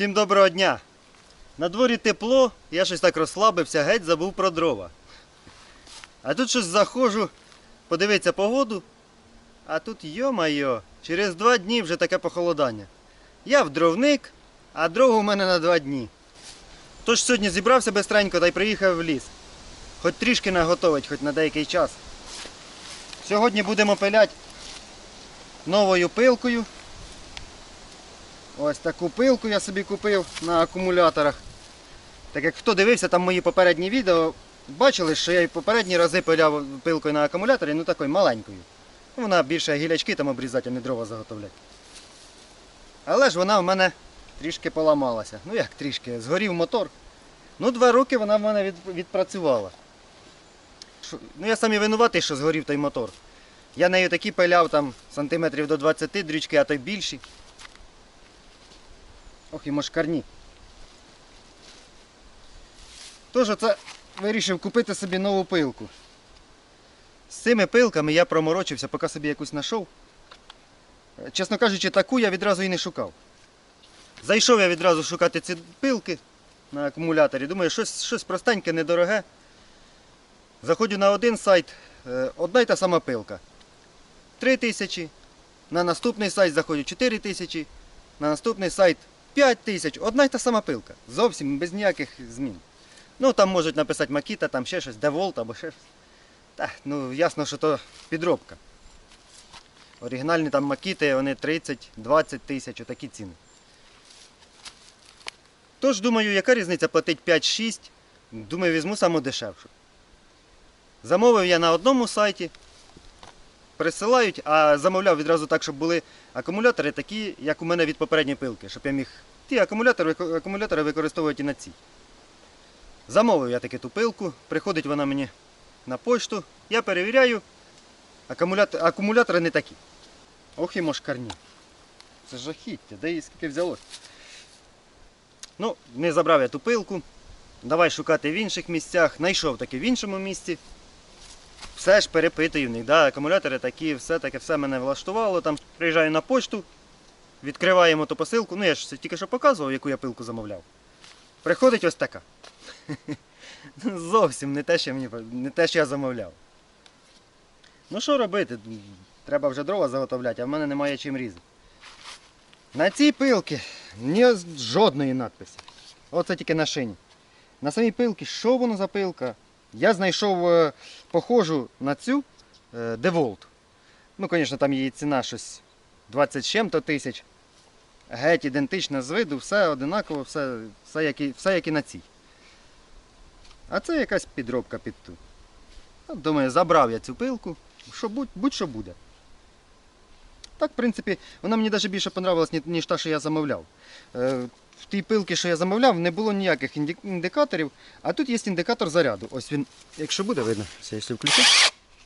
Всім доброго дня! На дворі тепло, я щось так розслабився, геть забув про дрова. А тут щось заходжу, подивитися погоду. А тут, йо-майо, через два дні вже таке похолодання. Я в дровник, а дров у мене на два дні. Тож сьогодні зібрався бистренько та й приїхав в ліс. Хоч трішки наготовить, хоч на деякий час. Сьогодні будемо пиляти новою пилкою. Ось таку пилку я собі купив на акумуляторах. Так як хто дивився там мої попередні відео, бачили, що я і попередні рази пиляв пилкою на акумуляторі, ну такою маленькою. Вона більше гілячки там обрізати, а не дрова заготовляти. Але ж вона в мене трішки поламалася. Ну як трішки, згорів мотор. Ну, два роки вона в мене від, відпрацювала. Ну я сам і винуватий, що згорів той мотор. Я нею такі пиляв там сантиметрів до 20 дрючки, а то й більші. Ох, і мошкарні. Тож оце вирішив купити собі нову пилку. З цими пилками я проморочився, поки собі якусь знайшов. Е, Чесно кажучи, таку я відразу і не шукав. Зайшов я відразу шукати ці пилки на акумуляторі. Думаю, щось, щось простеньке, недороге. Заходжу на один сайт, е, одна й та сама пилка. 3 тисячі. На наступний сайт заходжу 4 тисячі. На наступний сайт 5 тисяч. Одна й та сама пилка. Зовсім без ніяких змін. Ну там можуть написати Макіта, там ще щось, Деволт або ще щось. Та, ну ясно, що то підробка. Оригінальні там Макіти, вони 30-20 тисяч, отакі ціни. Тож думаю, яка різниця платить 5-6. Думаю, візьму саму дешевшу. Замовив я на одному сайті, присилають, а замовляв відразу так, щоб були акумулятори такі, як у мене від попередньої пилки, щоб я міг ті акумулятори, акумулятори використовувати і на цій. Замовив я таки ту пилку, приходить вона мені на почту, я перевіряю, акумулятор, акумулятори не такі. Ох і мошкарні. Це жахіття, де її скільки взялось. Ну, не забрав я ту пилку. Давай шукати в інших місцях. Знайшов таки в іншому місці. Все ж перепитую в них, да, акумулятори такі, все таке, все мене влаштувало. Там приїжджаю на почту, відкриваємо ту посилку. Ну я ж тільки що показував, яку я пилку замовляв. Приходить ось така. Зовсім не те, що мені не те, що я замовляв. Ну що робити? Треба вже дрова заготовляти, а в мене немає чим різати. На цій пилці ні жодної надписі. Оце тільки на шині. На самій пилці, що воно за пилка? Я знайшов е, похожу на цю е, DeWalt. Ну, звісно, там її ціна щось 20 з чим-то тисяч. Геть ідентична з виду, все одинаково, все, все, як і, все як і на цій. А це якась підробка під ту. Думаю, забрав я цю пилку, що будь, будь-що буде. Так, в принципі, вона мені навіть більше понравилась, ніж та, що я замовляв. В тій пилці, що я замовляв, не було ніяких індикаторів, а тут є індикатор заряду. Ось він, якщо буде видно, все, якщо включити,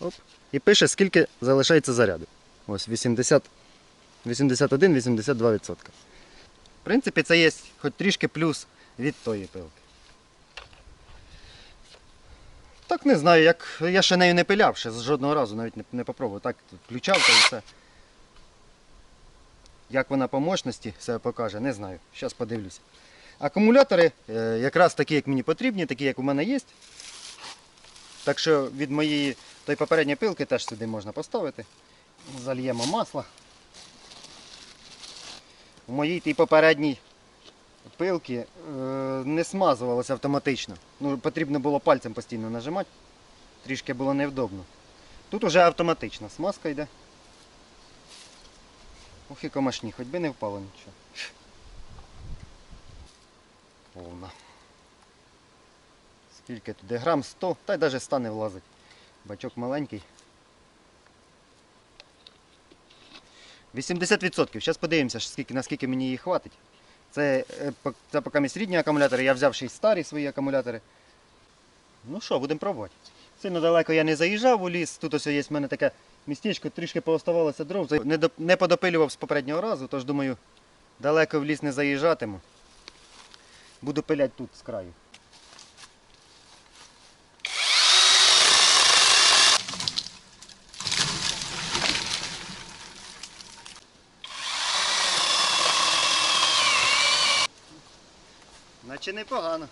оп, і пише, скільки залишається заряду. Ось 80, 81-82%. В принципі, це є хоч трішки плюс від тої пилки. Так не знаю, як я ще нею не пиляв, ще жодного разу навіть не, не попробував. Так включав та і все. Як вона по мощності себе покаже, не знаю. Зараз подивлюся. Акумулятори е, якраз такі, як мені потрібні, такі, як у мене є. Так що від моєї той попередньої пилки теж сюди можна поставити. Зальємо масло. У моїй тій попередній пилки е, не смазувалося автоматично. Ну, потрібно було пальцем постійно нажимати. Трішки було невдобно. Тут уже автоматична смазка йде. Ох і комашні, хоч би не впало нічого. Повна. Скільки туди? Грам 100, та й навіть 100 не влазить. Бачок маленький. 80%. Зараз подивимося, скільки, наскільки мені її хватить. Це, е, це поки мій рідні акумулятори, я взяв ще й старі свої акумулятори. Ну що, будемо пробувати. Сильно далеко я не заїжджав у ліс. Тут ось є в мене таке містечко, трішки пооставалося дров. Не, подопилював з попереднього разу, тож думаю, далеко в ліс не заїжджатиму. Буду пиляти тут з краю. Наче непогано.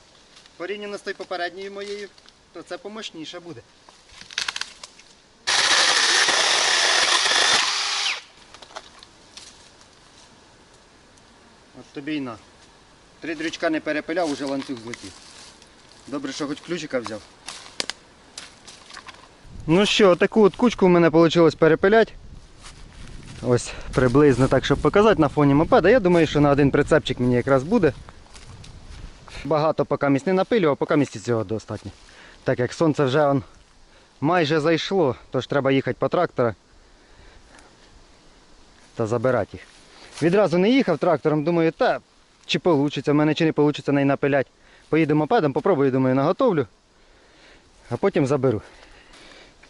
Порівняно з тою попередньою моєю, то це помощніше буде. Тобі й на. Три дрючка не перепиляв, уже ланцюг злетів. Добре, що хоч ключика взяв. Ну що, таку от кучку в мене вийшло перепиляти. Ось приблизно так, щоб показати на фоні мопеда. Я думаю, що на один прицепчик мені якраз буде. Багато поки місць не напилював, поки місці цього достатньо. Так як сонце вже он майже зайшло, тож треба їхати по трактора та забирати їх. Відразу не їхав трактором, думаю, та чи вийде, в мене чи не вийде неї напиляти. Поїду мопедом, попробую, думаю, наготовлю, а потім заберу.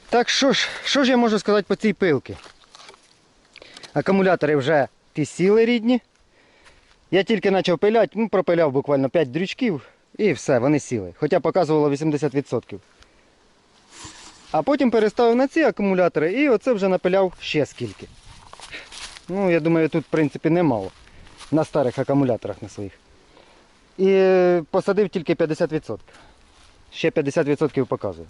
Так що ж, що ж я можу сказати по цій пилці? Акумулятори вже ті сіли рідні. Я тільки почав пиляти, ну, пропиляв буквально 5 дрючків і все, вони сіли. Хоча показувало 80%. А потім переставив на ці акумулятори і оце вже напиляв ще скільки. Ну, я думаю, тут в принципі немало. На старих акумуляторах на своїх. І посадив тільки 50%. Ще 50% показує.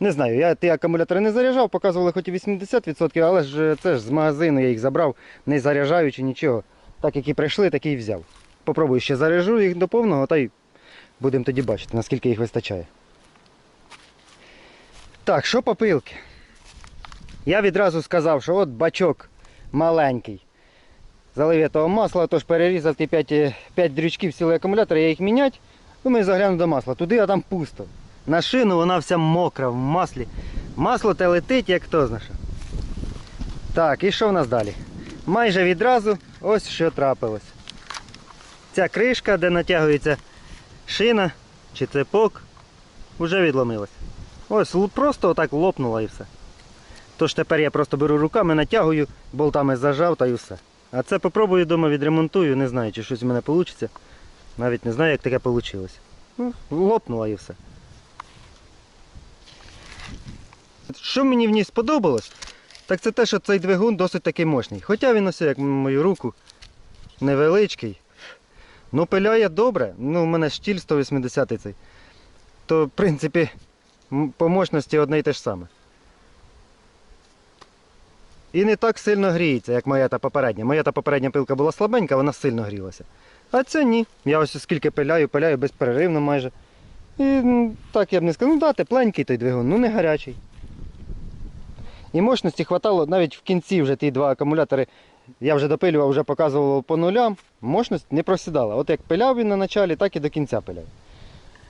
Не знаю, я ті акумулятори не заряджав, показували хоч і 80%, але ж це ж з магазину я їх забрав, не заряджаючи нічого. Так як і прийшли, так і взяв. Попробую ще заряджу їх до повного, та й будемо тоді бачити, наскільки їх вистачає. Так, що по пилки? Я відразу сказав, що от бачок маленький. Залив я того масла, тож перерізав ті 5, 5 дрючків сіли акумулятора, я їх міняти. Думаю, загляну до масла. Туди, а там пусто. На шину вона вся мокра в маслі. Масло те летить, як хто знає. Так, і що в нас далі? Майже відразу ось що трапилось. Ця кришка, де натягується шина чи цепок, вже відломилась. Ось просто отак лопнула і все. Тож тепер я просто беру руками, натягую, болтами зажав та й все. А це попробую вдома відремонтую, не знаю, чи щось у мене вийде. Навіть не знаю, як таке вийшло. Ну, лопнула і все. Що мені в ній сподобалось, так це те, що цей двигун досить таки мощний. Хоча він ось як мою руку невеличкий. Ну, пиляє добре. Ну, у мене штіль 180 цей. То, в принципі, по мощності одне й те ж саме. І не так сильно гріється, як моя та попередня. Моя та попередня пилка була слабенька, вона сильно грілася. А ця ні. Я ось скільки пиляю, пиляю безперервно майже. І так я б не сказав, ну да, тепленький той двигун, ну не гарячий. І мощності хватало навіть в кінці вже ті два акумулятори. Я вже допилював, вже показував по нулям. Мощність не просідала. От як пиляв він на началі, так і до кінця пиляв.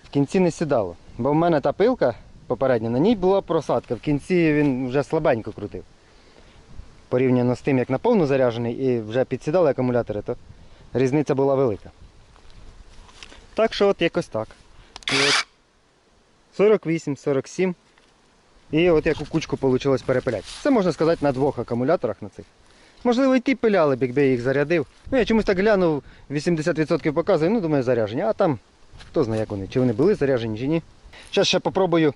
В кінці не сідало. Бо в мене та пилка попередня, на ній була просадка. В кінці він вже слабенько крутив. Порівняно з тим, як на повну заряджений і вже підсідали акумулятори, то різниця була велика. Так що от якось так. 48, 47. І от яку кучку вийшло перепиляти. Це можна сказати на двох акумуляторах на цих. Можливо, і ті пиляли б, якби я їх зарядив. Ну, я чомусь так глянув, 80% показує, ну думаю, заряджені. А там хто знає, як вони, чи вони були заряджені, чи ні. Зараз ще попробую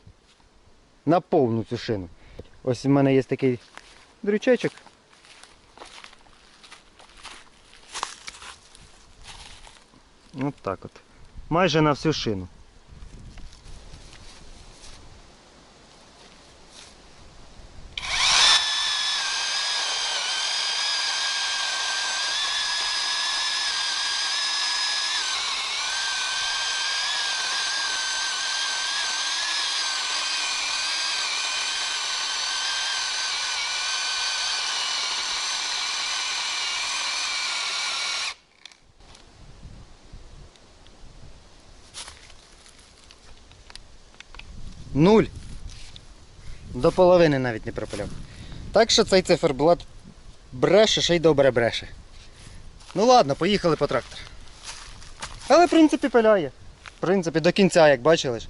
на повну цю шину. Ось у мене є такий дрючечок. От так от. Майже на всю шину. Нуль. До половини навіть не пропиляв. Так що цей циферблат бреше, ще й добре бреше. Ну ладно, поїхали по трактор. Але в принципі пиляє. В принципі, до кінця, як бачили ж.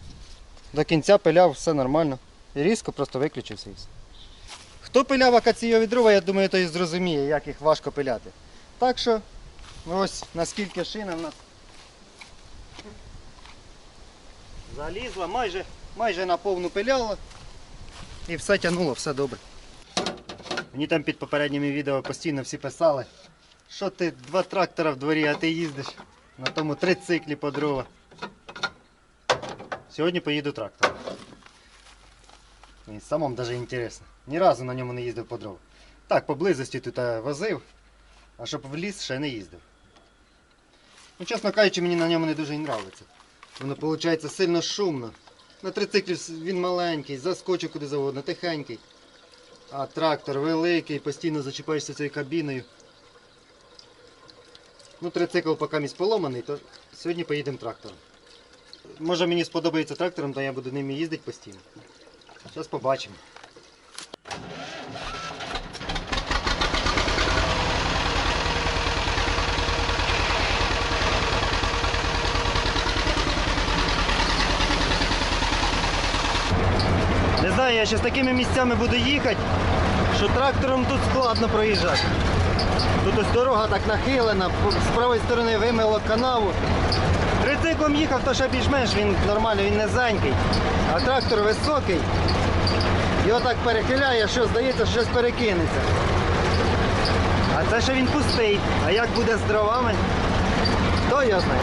До кінця пиляв, все нормально. І різко просто виключився і все. Хто пиляв акаційові дрова, я думаю, той зрозуміє, як їх важко пиляти. Так що, ось наскільки шина в нас залізла, майже, майже на повну пиляла. І все тягнуло, все добре. Мені там під попередніми відео постійно всі писали, що ти два трактора в дворі, а ти їздиш на тому трициклі по дрова. Сьогодні поїду трактором. І самому навіть інтересно. Ні разу на ньому не їздив по дрова. Так, поблизості тут е, возив, а щоб в ліс ще не їздив. Ну, чесно кажучи, мені на ньому не дуже і нравиться. Воно виходить сильно шумно. На трициклі він маленький, заскочив куди завгодно, тихенький. А трактор великий, постійно зачіпаєшся цією кабіною. Ну, трицикл поки місь поломаний, то сьогодні поїдемо трактором. Може мені сподобається трактором, то я буду ними їздити постійно. Зараз побачимо. Не знаю, я ще з такими місцями буду їхати, що трактором тут складно проїжджати. Тут ось дорога так нахилена, з правої сторони вимило канаву. Трициклом їхав, то ще більш-менш він нормально, він низенький. А трактор високий. Його так перехиляє, що здається, що щось перекинеться. А це ще він пустий. А як буде з дровами, то я знаю.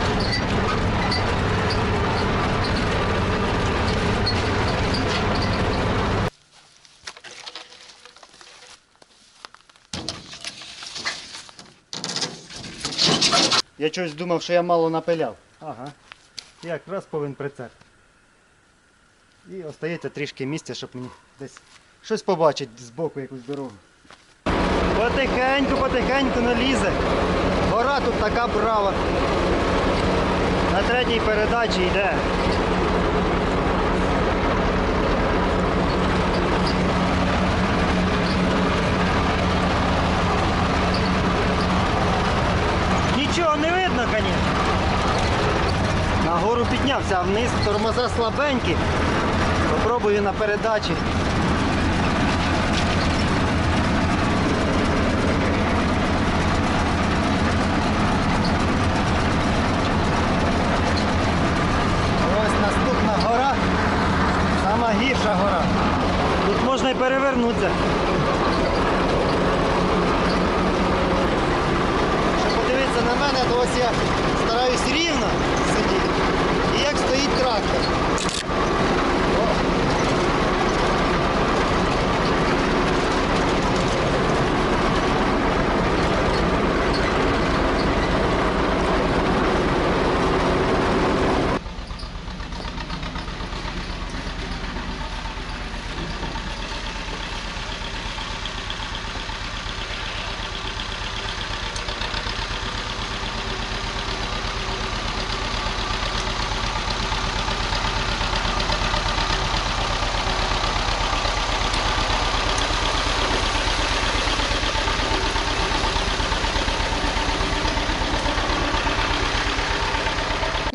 Я чогось думав, що я мало напиляв. Ага. Якраз повинен прицеп. І остається трішки місця, щоб мені десь щось побачити боку якусь дорогу. Потихеньку, потихеньку налізе. Гора тут така брава. На третій передачі йде. Нічого не видно, звісно. Нагору піднявся, а вниз тормоза слабенькі. Попробую на передачі. Ось наступна гора. Сама гірша гора. Тут можна і перевернутися. Щоб подивитися на мене, то ось я стараюсь рівно сидіти. І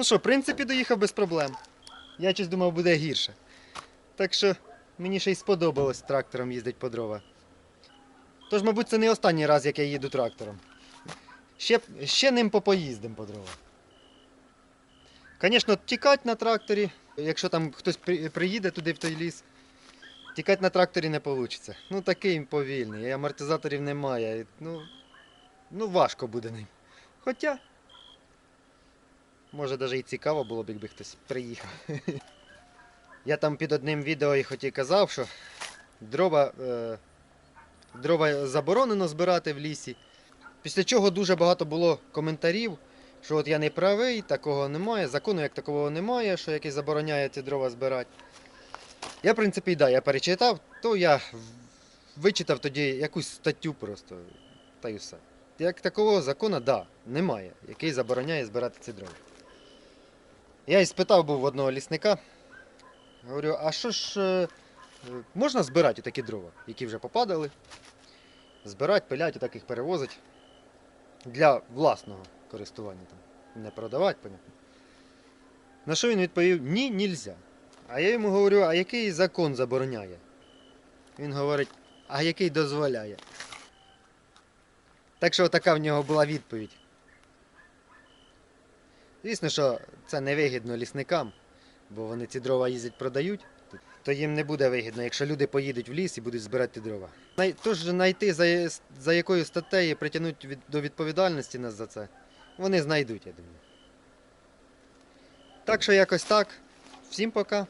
Ну що, в принципі, доїхав без проблем. Я щось думав, буде гірше. Так що мені ще й сподобалось трактором їздити по дрова. Тож, мабуть, це не останній раз, як я їду трактором. Ще, ще ним попоїздим по дрова. Звісно, тікати на тракторі, якщо там хтось при- приїде туди в той ліс, тікати на тракторі не вийде. Ну такий повільний, амортизаторів немає. Ну, ну важко буде ним. Хоча. Може, навіть і цікаво було б, якби хтось приїхав. Я там під одним відео і хоч і казав, що дрова, е, дрова заборонено збирати в лісі. Після чого дуже багато було коментарів, що от я не правий, такого немає, закону як такого немає, що який забороняє ці дрова збирати. Я, в принципі, да, я перечитав, то я вичитав тоді якусь статтю просто. Та й все. Як такого закону, да, немає, який забороняє збирати ці дрова. Я і спитав був одного лісника. Говорю, а що ж е, е, можна збирати такі дрова, які вже попадали? Збирати, пилять, так їх перевозить для власного користування. Там. Не продавати, понятно. На що він відповів: ні, нельзя. А я йому говорю, а який закон забороняє? Він говорить, а який дозволяє. Так що така в нього була відповідь. Звісно, що це невигідно лісникам, бо вони ці дрова їздять продають, то їм не буде вигідно, якщо люди поїдуть в ліс і будуть збирати дрова. Тож знайти за, за якою статтею притягнуть від, до відповідальності нас за це, вони знайдуть, я думаю. Так що якось так. Всім пока.